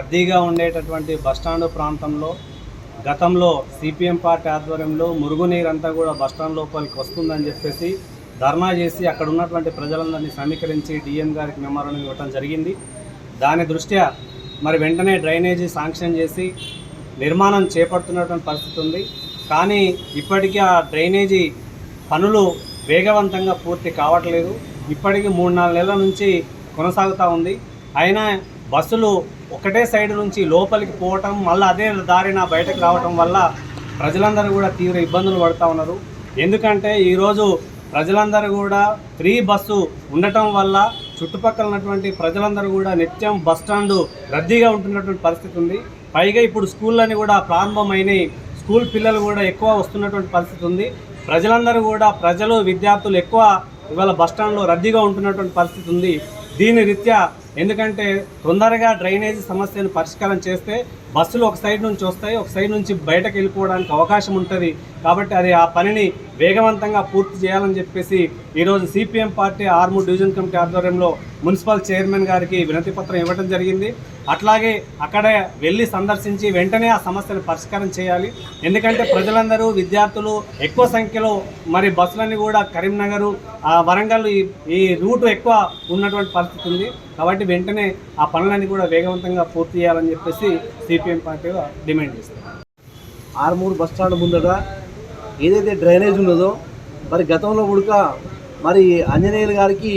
రద్దీగా ఉండేటటువంటి బస్టాండ్ ప్రాంతంలో గతంలో సిపిఎం పార్టీ ఆధ్వర్యంలో మురుగునీరంతా కూడా బస్టాండ్ లోపలికి వస్తుందని చెప్పేసి ధర్నా చేసి అక్కడ ఉన్నటువంటి ప్రజలందరినీ సమీకరించి డిఎం గారికి మెమోరాండం ఇవ్వడం జరిగింది. దాని దృష్ట్యా మరి వెంటనే డ్రైనేజీ శాంక్షన్ చేసి నిర్మాణం చేపడుతున్నటువంటి పరిస్థితి ఉంది. కానీ ఇప్పటికీ ఆ డ్రైనేజీ పనులు వేగవంతంగా పూర్తి కావట్లేదు. ఇప్పటికీ మూడు నాలుగు నెలల నుంచి కొనసాగుతూ ఉంది. అయినా బస్సులు ఒకటే సైడ్ నుంచి లోపలికి పోవటం మళ్ళీ అదే దారిన బయటకు రావటం వల్ల ప్రజలందరూ కూడా తీవ్ర ఇబ్బందులు పడుతూ ఉన్నారు. ఎందుకంటే ఈరోజు ప్రజలందరూ కూడా ఫ్రీ బస్సు ఉండటం వల్ల చుట్టుపక్కల ఉన్నటువంటి ప్రజలందరూ కూడా నిత్యం బస్ స్టాండ్ రద్దీగా ఉంటున్నటువంటి పరిస్థితి ఉంది. పైగా ఇప్పుడు స్కూళ్ళని కూడా ప్రారంభమైనవి స్కూల్ పిల్లలు కూడా ఎక్కువ వస్తున్నటువంటి పరిస్థితి ఉంది. ప్రజలందరూ కూడా ప్రజలు విద్యార్థులు ఎక్కువ ఇవాళ బస్ స్టాండ్లో రద్దీగా ఉంటున్నటువంటి పరిస్థితి ఉంది. దీని రీత్యా ఎందుకంటే తొందరగా డ్రైనేజీ సమస్యను పరిష్కారం చేస్తే బస్సులు ఒక సైడ్ నుంచి వస్తాయి ఒక సైడ్ నుంచి బయటకు వెళ్ళిపోవడానికి అవకాశం ఉంటుంది. కాబట్టి అది ఆ పనిని వేగవంతంగా పూర్తి చేయాలని చెప్పేసి ఈరోజు CPM party Armoor division committee ఆధ్వర్యంలో మున్సిపల్ చైర్మన్ గారికి వినతి పత్రం ఇవ్వడం జరిగింది. అట్లాగే అక్కడే వెళ్ళి సందర్శించి వెంటనే ఆ సమస్యను పరిష్కారం చేయాలి. ఎందుకంటే ప్రజలందరూ విద్యార్థులు ఎక్కువ సంఖ్యలో మరి బస్సులన్నీ కూడా కరీంనగర్ ఆ వరంగల్ ఈ ఈ రూటు ఎక్కువ ఉన్నటువంటి పరిస్థితి ఉంది. కాబట్టి వెంటనే ఆ పనులన్నీ కూడా వేగవంతంగా పూర్తి చేయాలని చెప్పేసి సిపిఎం పార్టీ డిమాండ్ చేస్తారు. ఆర్మూరు బస్ స్టాండ్ ముందట ఏదైతే డ్రైనేజ్ ఉన్నదో మరి గతంలో ఉడక మరి ఆంజనేయులు గారికి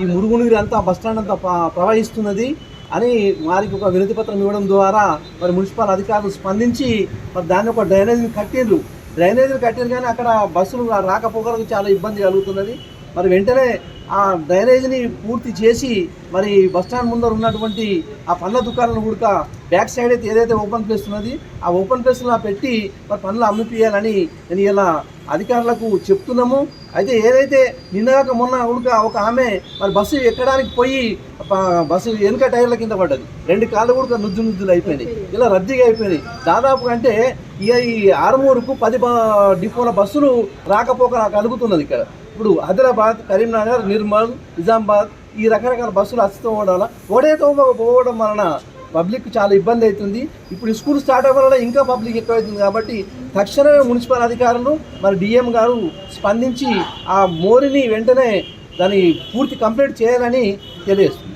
ఈ మురుగునీరు అంతా బస్ స్టాండ్ అంతా ప్రవహిస్తున్నది అని వారికి ఒక వినతి పత్రం ఇవ్వడం ద్వారా మరి మున్సిపల్ అధికారులు స్పందించి మరి దాన్ని ఒక డ్రైనేజీని కట్టిండ్రు. డ్రైనేజీని కట్టిండ్రు కానీ అక్కడ బస్సులు రాకపోకలకు చాలా ఇబ్బంది కలుగుతున్నది. మరి వెంటనే ఆ డ్రైనేజీని పూర్తి చేసి మరి బస్ స్టాండ్ ముందర ఉన్నటువంటి ఆ పండ్ల దుకాణాలను కూడా బ్యాక్ సైడ్ అయితే ఏదైతే ఓపెన్ ప్లేస్ ఉన్నది ఆ ఓపెన్ ప్లేస్లో పెట్టి మరి పనులు అమ్మిపియాలని నేను ఇలా అధికారులకు చెప్తున్నాము. అయితే ఏదైతే నిన్నగాక మొన్న ఉడక ఒక ఆమె మరి బస్సు ఎక్కడానికి పోయి బస్సు వెనుక టైర్ల కింద పడ్డది. రెండు కాళ్ళు కూడా నుజ్జు నుజ్జులు అయిపోయినాయి. ఇలా రద్దీగా అయిపోయినాయి. దాదాపు అంటే ఇక ఈ ఆరుమూరుకు పది డిపోల బస్సులు రాకపోక కలుగుతున్నది ఇక్కడ. ఇప్పుడు ఆదిలాబాద్ కరీంనగర్ నిర్మల్ నిజామాబాద్ ఈ రకరకాల బస్సులు అస్తితో ఉండడం వల్ల పోవడం వలన పబ్లిక్ చాలా ఇబ్బంది అవుతుంది. ఇప్పుడు స్కూల్ స్టార్ట్ అవ్వడం వల్ల ఇంకా పబ్లిక్ ఎక్కువవుతుంది కాబట్టి తక్షణమే మున్సిపల్ అధికారులు మరి డిఎం గారు స్పందించి ఆ మోరిని వెంటనే దాన్ని పూర్తి కంప్లీట్ చేయాలని తెలియజేస్తుంది